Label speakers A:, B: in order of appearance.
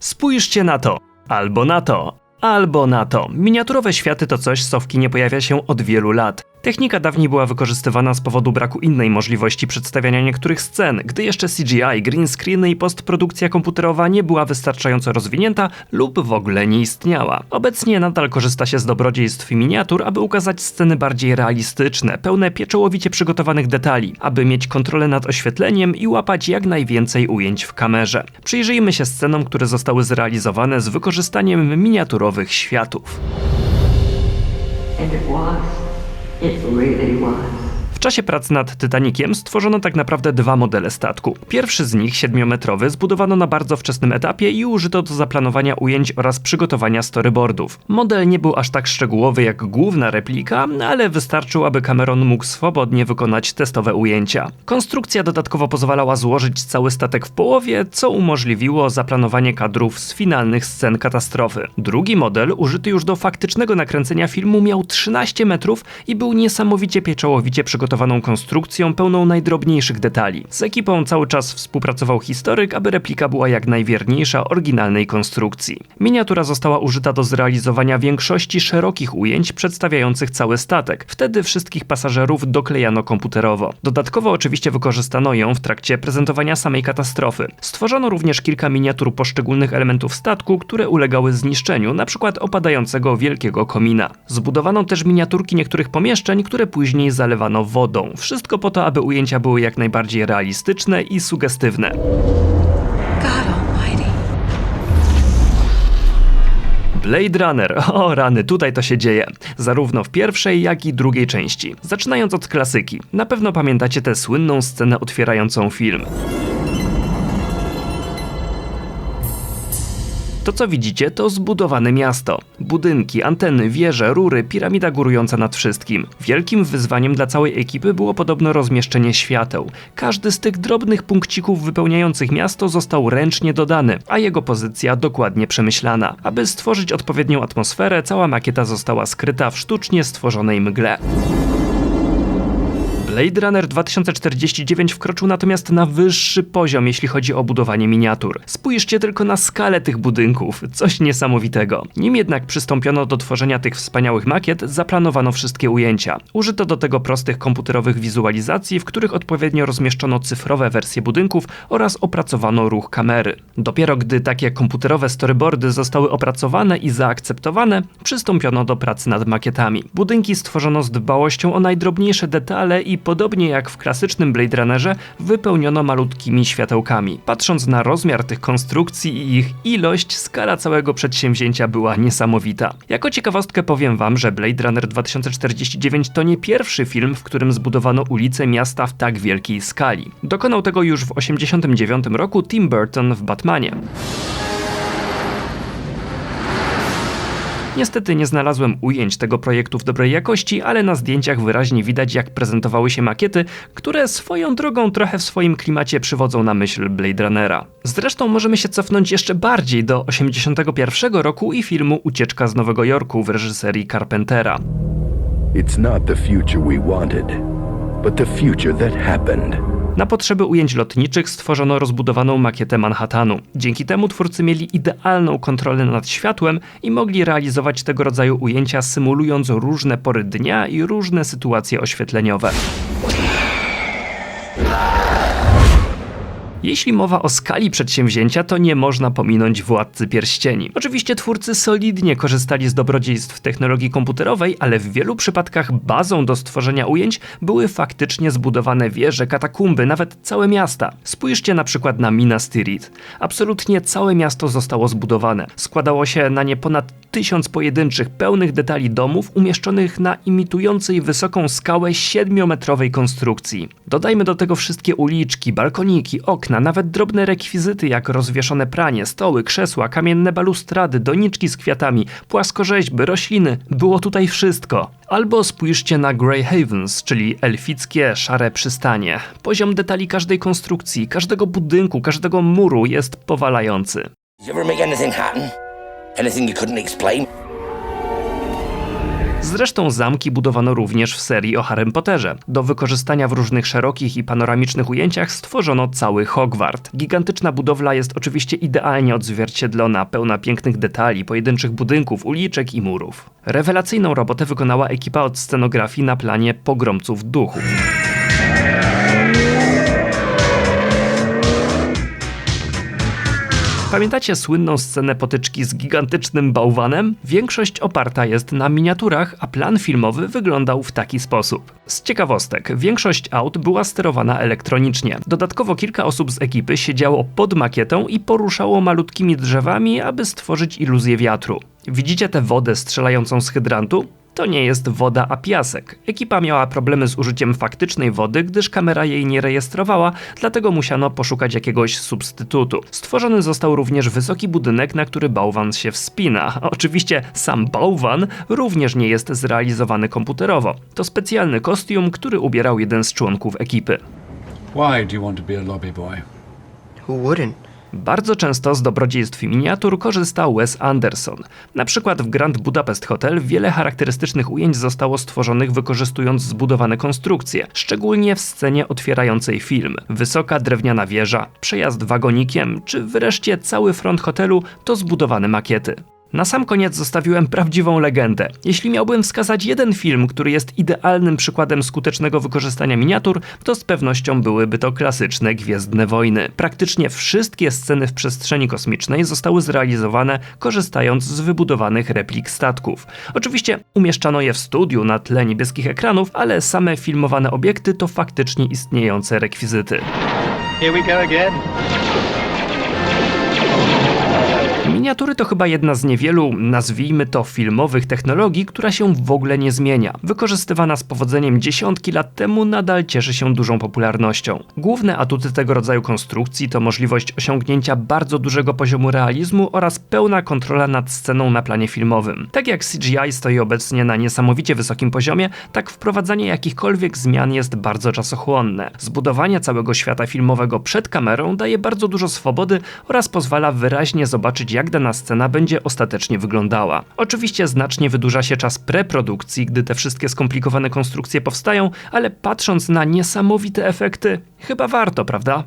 A: Spójrzcie na to, albo na to, albo na to. Miniaturowe światy to coś, co w kinie pojawia się od wielu lat. Technika dawniej była wykorzystywana z powodu braku innej możliwości przedstawiania niektórych scen, gdy jeszcze CGI, green screeny i postprodukcja komputerowa nie była wystarczająco rozwinięta lub w ogóle nie istniała. Obecnie nadal korzysta się z dobrodziejstw miniatur, aby ukazać sceny bardziej realistyczne, pełne pieczołowicie przygotowanych detali, aby mieć kontrolę nad oświetleniem i łapać jak najwięcej ujęć w kamerze. Przyjrzyjmy się scenom, które zostały zrealizowane z wykorzystaniem miniaturowych światów.
B: And it was. It really was.
A: W czasie prac nad Titanikiem stworzono tak naprawdę dwa modele statku. Pierwszy z nich, 7-metrowy, zbudowano na bardzo wczesnym etapie i użyto do zaplanowania ujęć oraz przygotowania storyboardów. Model nie był aż tak szczegółowy jak główna replika, ale wystarczył, aby Cameron mógł swobodnie wykonać testowe ujęcia. Konstrukcja dodatkowo pozwalała złożyć cały statek w połowie, co umożliwiło zaplanowanie kadrów z finalnych scen katastrofy. Drugi model, użyty już do faktycznego nakręcenia filmu, miał 13 metrów i był niesamowicie pieczołowicie przygotowaną konstrukcją pełną najdrobniejszych detali. Z ekipą cały czas współpracował historyk, aby replika była jak najwierniejsza oryginalnej konstrukcji. Miniatura została użyta do zrealizowania większości szerokich ujęć przedstawiających cały statek. Wtedy wszystkich pasażerów doklejano komputerowo. Dodatkowo oczywiście wykorzystano ją w trakcie prezentowania samej katastrofy. Stworzono również kilka miniatur poszczególnych elementów statku, które ulegały zniszczeniu, np. opadającego wielkiego komina. Zbudowano też miniaturki niektórych pomieszczeń, które później zalewano wodą. Wszystko po to, aby ujęcia były jak najbardziej realistyczne i sugestywne. Blade Runner. O rany, tutaj to się dzieje. Zarówno w pierwszej, jak i drugiej części. Zaczynając od klasyki. Na pewno pamiętacie tę słynną scenę otwierającą film. To co widzicie to zbudowane miasto. Budynki, anteny, wieże, rury, piramida górująca nad wszystkim. Wielkim wyzwaniem dla całej ekipy było podobno rozmieszczenie świateł. Każdy z tych drobnych punkcików wypełniających miasto został ręcznie dodany, a jego pozycja dokładnie przemyślana. Aby stworzyć odpowiednią atmosferę, cała makieta została skryta w sztucznie stworzonej mgle. Blade Runner 2049 wkroczył natomiast na wyższy poziom, jeśli chodzi o budowanie miniatur. Spójrzcie tylko na skalę tych budynków, coś niesamowitego. Nim jednak przystąpiono do tworzenia tych wspaniałych makiet, zaplanowano wszystkie ujęcia. Użyto do tego prostych komputerowych wizualizacji, w których odpowiednio rozmieszczono cyfrowe wersje budynków oraz opracowano ruch kamery. Dopiero gdy takie komputerowe storyboardy zostały opracowane i zaakceptowane, przystąpiono do pracy nad makietami. Budynki stworzono z dbałością o najdrobniejsze detale i podobnie jak w klasycznym Blade Runnerze, wypełniono malutkimi światełkami. Patrząc na rozmiar tych konstrukcji i ich ilość, skala całego przedsięwzięcia była niesamowita. Jako ciekawostkę powiem wam, że Blade Runner 2049 to nie pierwszy film, w którym zbudowano ulice miasta w tak wielkiej skali. Dokonał tego już w 1989 roku Tim Burton w Batmanie. Niestety nie znalazłem ujęć tego projektu w dobrej jakości, ale na zdjęciach wyraźnie widać, jak prezentowały się makiety, które swoją drogą trochę w swoim klimacie przywodzą na myśl Blade Runnera. Zresztą możemy się cofnąć jeszcze bardziej do 81 roku i filmu Ucieczka z Nowego Jorku w reżyserii Carpentera.
C: It's not the future we wanted, but the future that happened.
A: Na potrzeby ujęć lotniczych stworzono rozbudowaną makietę Manhattanu. Dzięki temu twórcy mieli idealną kontrolę nad światłem i mogli realizować tego rodzaju ujęcia symulując różne pory dnia i różne sytuacje oświetleniowe. Jeśli mowa o skali przedsięwzięcia, to nie można pominąć Władcy Pierścieni. Oczywiście twórcy solidnie korzystali z dobrodziejstw technologii komputerowej, ale w wielu przypadkach bazą do stworzenia ujęć były faktycznie zbudowane wieże, katakumby, nawet całe miasta. Spójrzcie na przykład na Minas Tirith. Absolutnie całe miasto zostało zbudowane. Składało się na nie ponad tysiąc pojedynczych, pełnych detali domów umieszczonych na imitującej wysoką skałę 7-metrowej konstrukcji. Dodajmy do tego wszystkie uliczki, balkoniki, okna, nawet drobne rekwizyty jak rozwieszone pranie, stoły, krzesła, kamienne balustrady, doniczki z kwiatami, płaskorzeźby, rośliny. Było tutaj wszystko. Albo spójrzcie na Grey Havens, czyli elfickie szare przystanie. Poziom detali każdej konstrukcji, każdego budynku, każdego muru jest powalający.
D: You ever make anything happen? Anything you couldn't explain?
A: Zresztą zamki budowano również w serii o Harrym Potterze. Do wykorzystania w różnych szerokich i panoramicznych ujęciach stworzono cały Hogwart. Gigantyczna budowla jest oczywiście idealnie odzwierciedlona, pełna pięknych detali, pojedynczych budynków, uliczek i murów. Rewelacyjną robotę wykonała ekipa od scenografii na planie pogromców duchów. Pamiętacie słynną scenę potyczki z gigantycznym bałwanem? Większość oparta jest na miniaturach, a plan filmowy wyglądał w taki sposób. Z ciekawostek, większość aut była sterowana elektronicznie. Dodatkowo kilka osób z ekipy siedziało pod makietą i poruszało malutkimi drzewami, aby stworzyć iluzję wiatru. Widzicie tę wodę strzelającą z hydrantu? To nie jest woda, a piasek. Ekipa miała problemy z użyciem faktycznej wody, gdyż kamera jej nie rejestrowała, dlatego musiano poszukać jakiegoś substytutu. Stworzony został również wysoki budynek, na który bałwan się wspina. Oczywiście sam bałwan również nie jest zrealizowany komputerowo. To specjalny kostium, który ubierał jeden z członków ekipy.
D: Why do you want to be a lobby boy?
E: Who wouldn't?
A: Bardzo często z dobrodziejstw miniatur korzysta Wes Anderson. Na przykład w Grand Budapest Hotel wiele charakterystycznych ujęć zostało stworzonych wykorzystując zbudowane konstrukcje, szczególnie w scenie otwierającej film. Wysoka drewniana wieża, przejazd wagonikiem, czy wreszcie cały front hotelu to zbudowane makiety. Na sam koniec zostawiłem prawdziwą legendę. Jeśli miałbym wskazać jeden film, który jest idealnym przykładem skutecznego wykorzystania miniatur, to z pewnością byłyby to klasyczne Gwiezdne Wojny. Praktycznie wszystkie sceny w przestrzeni kosmicznej zostały zrealizowane korzystając z wybudowanych replik statków. Oczywiście umieszczano je w studiu na tle niebieskich ekranów, ale same filmowane obiekty to faktycznie istniejące rekwizyty.
F: Here we go again.
A: Miniatury to chyba jedna z niewielu, nazwijmy to filmowych technologii, która się w ogóle nie zmienia. Wykorzystywana z powodzeniem dziesiątki lat temu nadal cieszy się dużą popularnością. Główne atuty tego rodzaju konstrukcji to możliwość osiągnięcia bardzo dużego poziomu realizmu oraz pełna kontrola nad sceną na planie filmowym. Tak jak CGI stoi obecnie na niesamowicie wysokim poziomie, tak wprowadzanie jakichkolwiek zmian jest bardzo czasochłonne. Zbudowanie całego świata filmowego przed kamerą daje bardzo dużo swobody oraz pozwala wyraźnie zobaczyć jak dana scena będzie ostatecznie wyglądała. Oczywiście znacznie wydłuża się czas preprodukcji, gdy te wszystkie skomplikowane konstrukcje powstają, ale patrząc na niesamowite efekty, chyba warto, prawda?